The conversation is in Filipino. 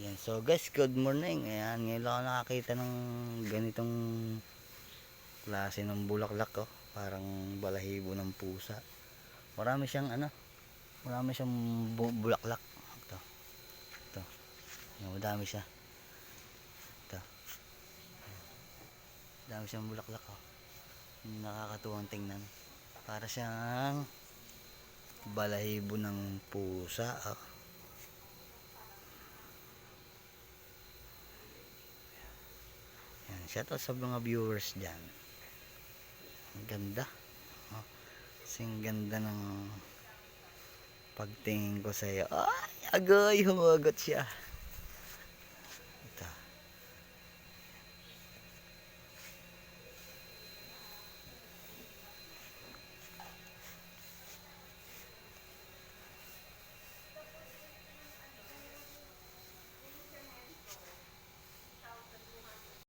Yan. So guys, good morning. Ayan, ngayon lang ako nakakita ng ganitong klase ng bulaklak oh. Parang balahibo ng pusa. Marami siyang ano, marami siyang bu- bulaklak. Ito. Ito. Yan, madami siya. Ito. Dami siyang bulaklak oh. Nakakatuwang tingnan. Para siyang balahibo ng pusa oh. Shout out sa mga viewers dyan. Ang ganda. Oh, kasing ganda ng pagtingin ko sa iyo. Ay, agoy, humagot siya.